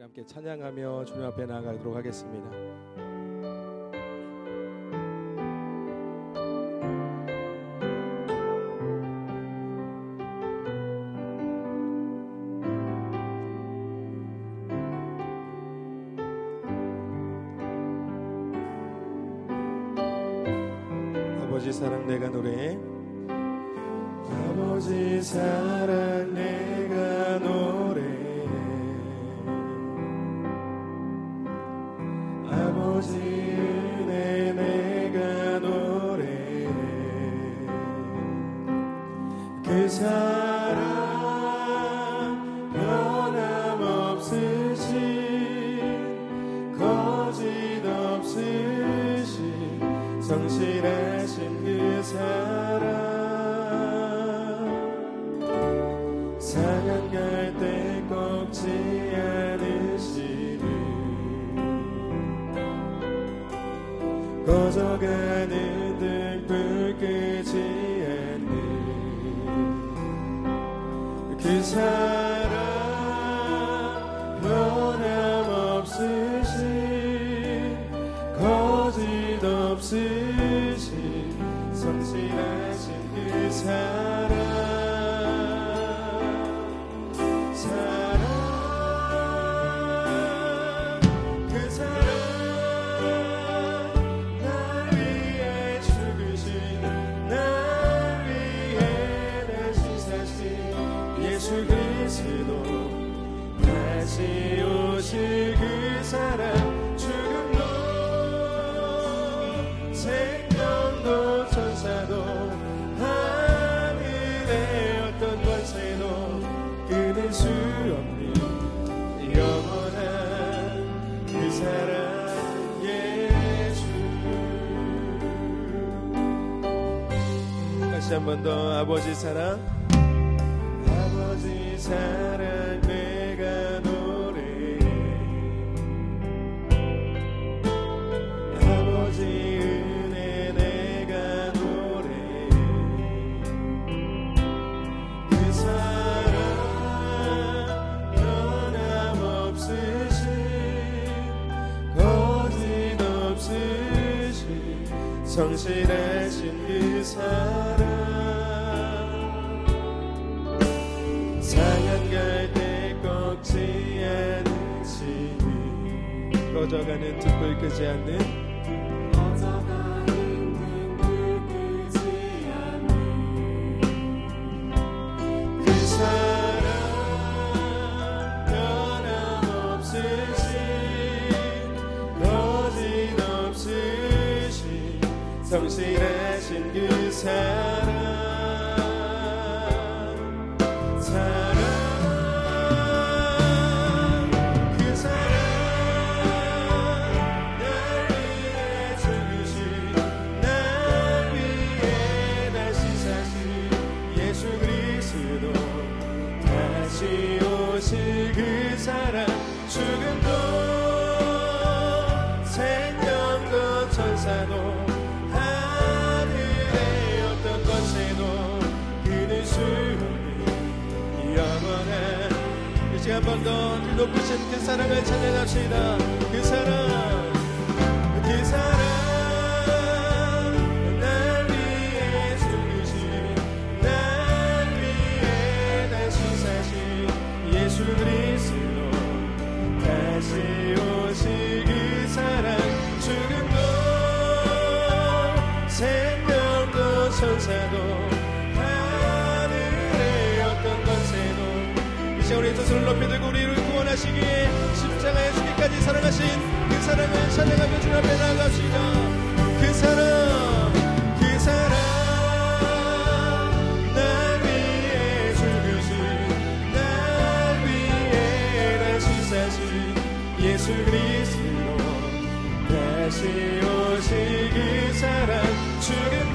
함께 찬양하며 주님 앞에 나아가도록 하겠습니다. 아버지 사랑 내가 노래 아 그사 다시 오실 그 사랑 죽음도 생명도 천사도 하늘의 어떤 권세도 끊을 수 없는 영원한 그 사랑 예수. 다시 한번더 아버지 사랑. 아버지 사랑 성실하신 그 사랑. 사양 갈때 꺾지 않으시니 꺼져가는 등불 끄지 않는. 그 사랑 그 번 더 높으신 그 사랑을 찬양합시다. 그 사랑 그 사랑. 그리스도. 다시 오실 그 사랑. 죽음도 생명도 천사도 높이 들고 우리를 구원하시기에 십자가에 죽기까지 사랑하신 그 사랑을 찬양하며 주 앞에 나갑시다. 그 사랑 그 사랑. 날 위해 죽으신 날 위해 다시 사신 예수 그리스도 다시 그 사랑 죽음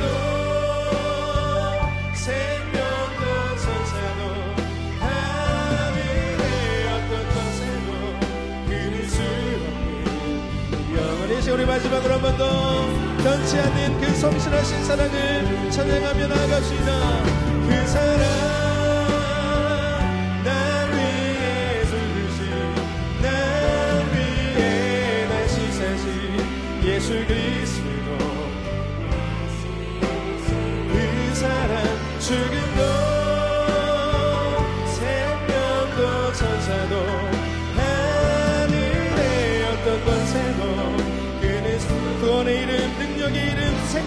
마지막으로 한 번 더 변치 않는 그 성실하신 사랑을 찬양하며 나갑시다. 그 사랑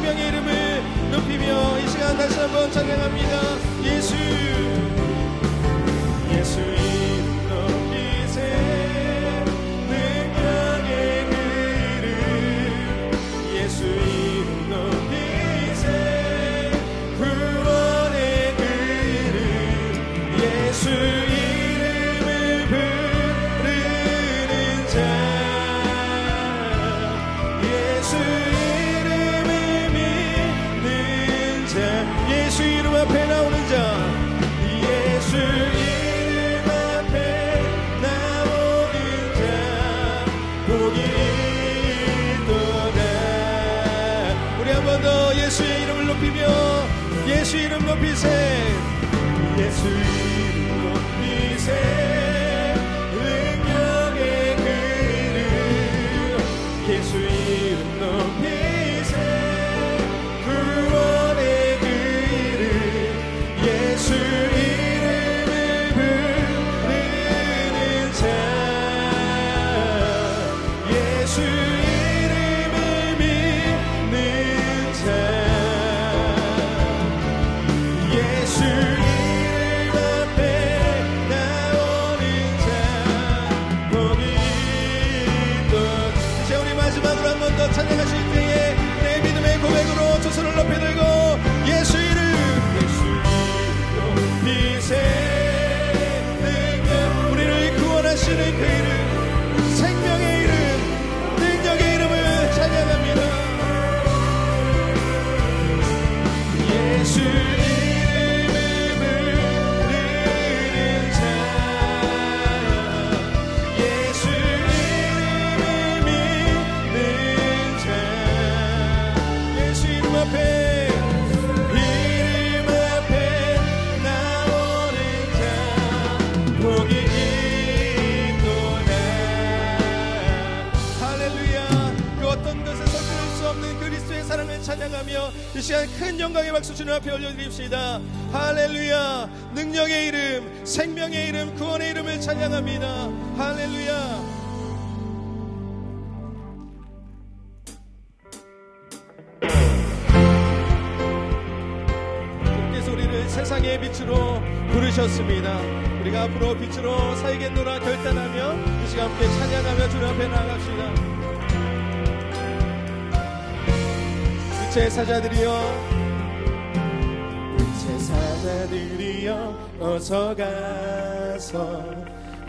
생명의 이름을 높이며 이 시간 다시 한번 찬양합니다. 예수 예수 이름 높이세. 예수 앞에 올려드립시다. 할렐루야. 능력의 이름, 생명의 이름, 구원의 이름을 찬양합니다. 할렐루야. 꿈의 소리를 세상의 빛으로 부르셨습니다. 우리가 앞으로 빛으로 살겠노라 결단하며 이 시간 함께 찬양하며 주님 앞에 나갑시다. 빛의 사자들이여 세상 아들이여 어서 가서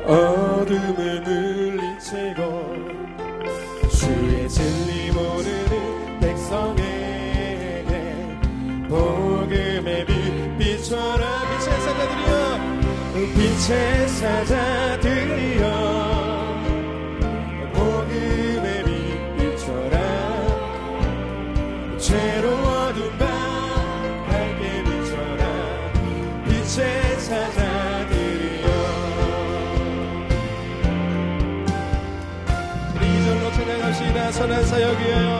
어둠을 물리치고 주의 진리 모르는 백성에게 복음의 빛 비춰라 빛의 사자들이여 빛의 사자들이여. 변한 사역이에요.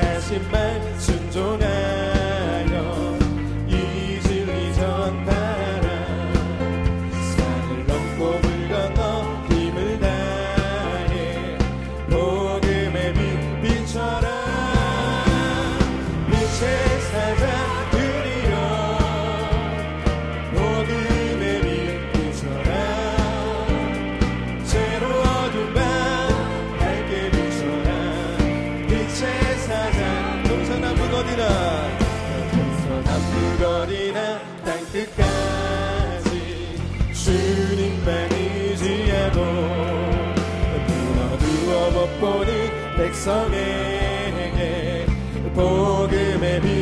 끝까지만 순종한 백성에게 복음의 빛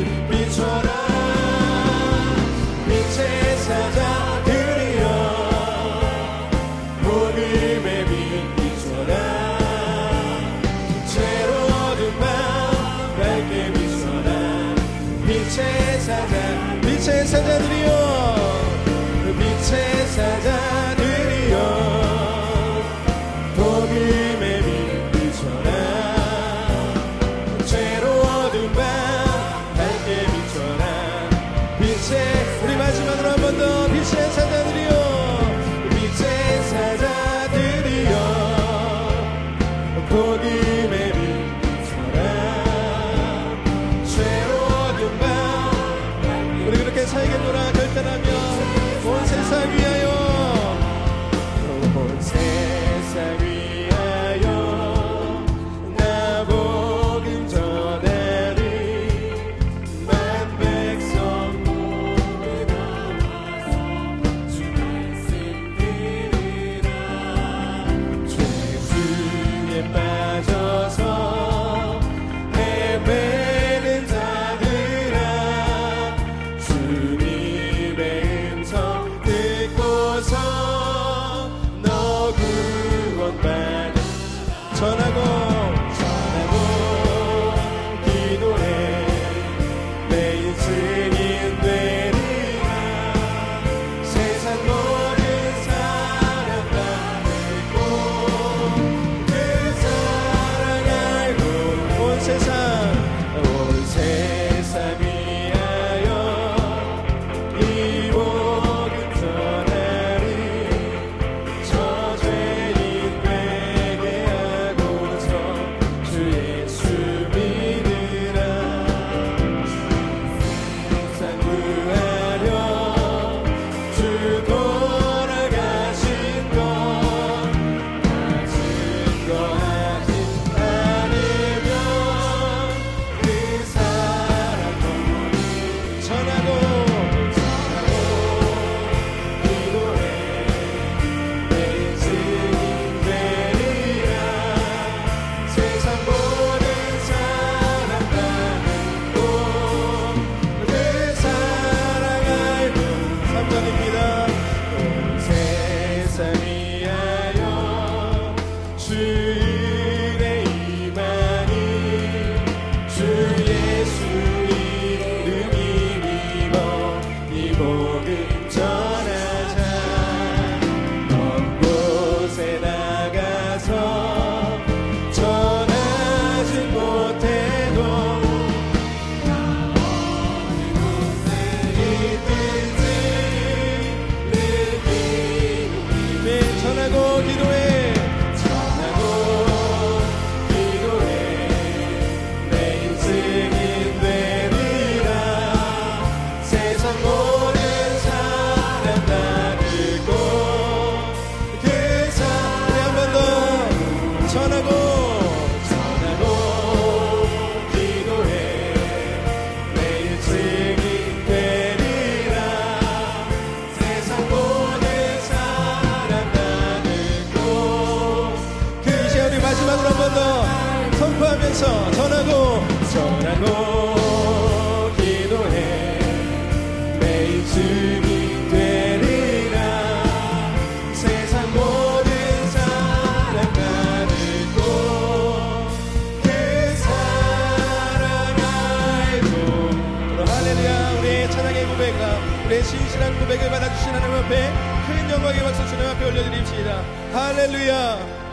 우리의 신실한 고백을 받아주신 하나님 앞에 큰 영광의 박수 주님 앞에 올려드립시다. 할렐루야.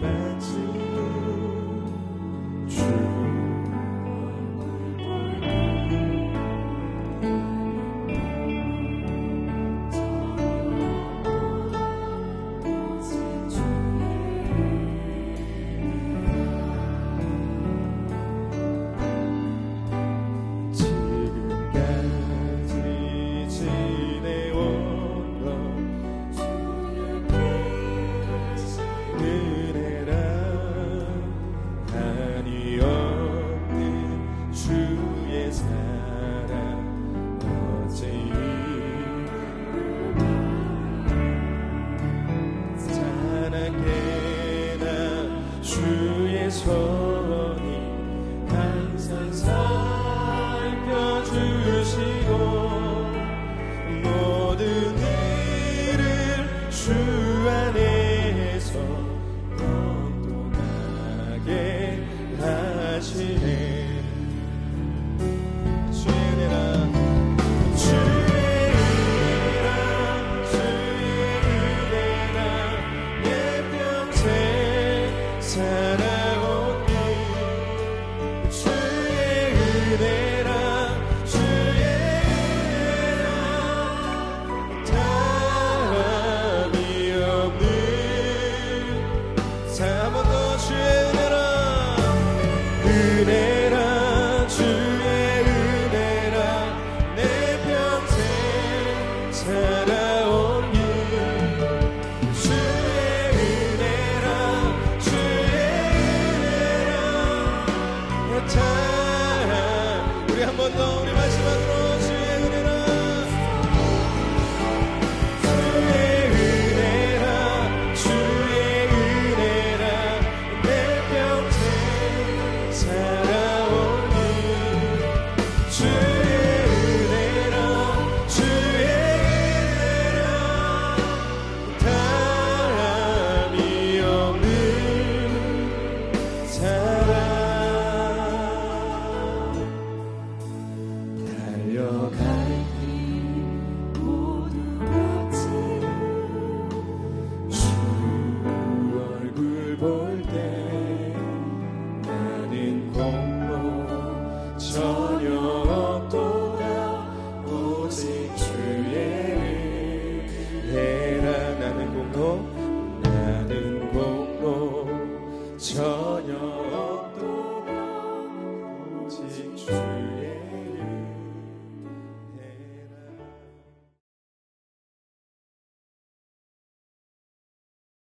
모두 주의